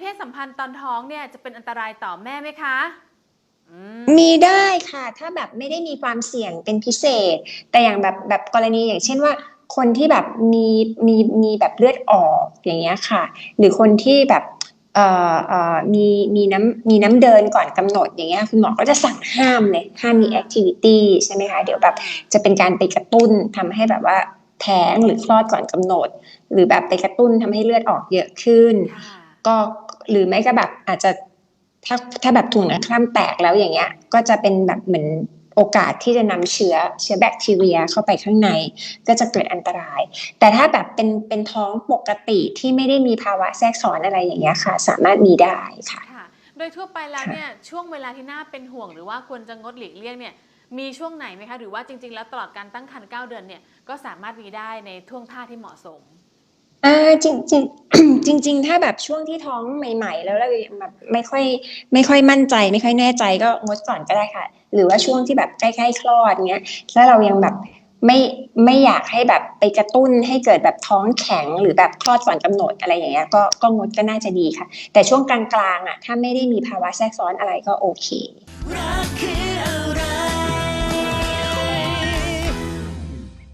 เพศสัมพันธ์ตอนท้องเนี่ยจะเป็นอันตรายต่อแม่ไหมคะอืมมีได้ค่ะ ถ้าแบบไม่ได้มีความเสี่ยงเป็นพิเศษ แต่อย่างแบบแบบกรณีอย่างเช่นว่า คนที่แบบมีมีมีแบบเลือดออกอย่างเงี้ยค่ะ หรือคนที่แบบเอ่อเอ่อมีมีน้ำมีน้ำเดินก่อนกำหนดอย่างเงี้ยคุณหมอก็จะสั่งห้ามเลยห้ามมีแอคทิวิตี้ใช่ไหมคะ เดี๋ยวแบบจะเป็นการไปกระตุ้นทำให้แบบว่าแท้งหรือคลอดก่อนกำหนด หรือแบบไปกระตุ้นทำให้เลือดออกเยอะขึ้นค่ะ ก็หรือไม่ก็แบบอาจจะถ้าถ้าแบบถุงน้ำคร่ำแตกแล้วอย่างเงี้ย ก็จะเป็นแบบเหมือนโอกาสที่จะนำเชื้อเชื้อแบคทีเรียเข้าไปข้างใน ก็จะเกิดอันตราย แต่ถ้าแบบเป็นเป็นท้องปกติที่ไม่ได้มีภาวะแทรกซ้อนอะไรอย่างเงี้ยค่ะ สามารถมีได้ค่ะค่ะโดยทั่วไปแล้วเนี่ยช่วงเวลาที่น่าเป็นห่วงหรือว่าควรจะงดหลีกเลี่ยงเนี่ยมีช่วงไหนไหมคะ หรือว่าจริง ๆ แล้วตลอดการตั้งครรภ์9เดือนเนี่ยก็สามารถมีได้ในท่วงท่าที่เหมาะสม อ่าจริงจริง จริง ๆ ถ้าแบบช่วงที่ท้องใหม่ ๆ แล้วเรายังแบบไม่ค่อยไม่ค่อยมั่นใจ ไม่ค่อยแน่ใจก็งดก่อนก็ได้ค่ะ หรือว่าช่วงที่แบบใกล้ๆคลอดเงี้ยถ้าเรายังแบบไม่ไม่อยากให้แบบไปกระตุ้นให้เกิดแบบท้องแข็งหรือแบบคลอดก่อนกำหนดอะไรอย่างเงี้ยก็ก็งดก็น่าจะดีค่ะ แต่ช่วงกลางๆอะถ้าไม่ได้มีภาวะแทรกซ้อนอะไรก็โอเครักคือ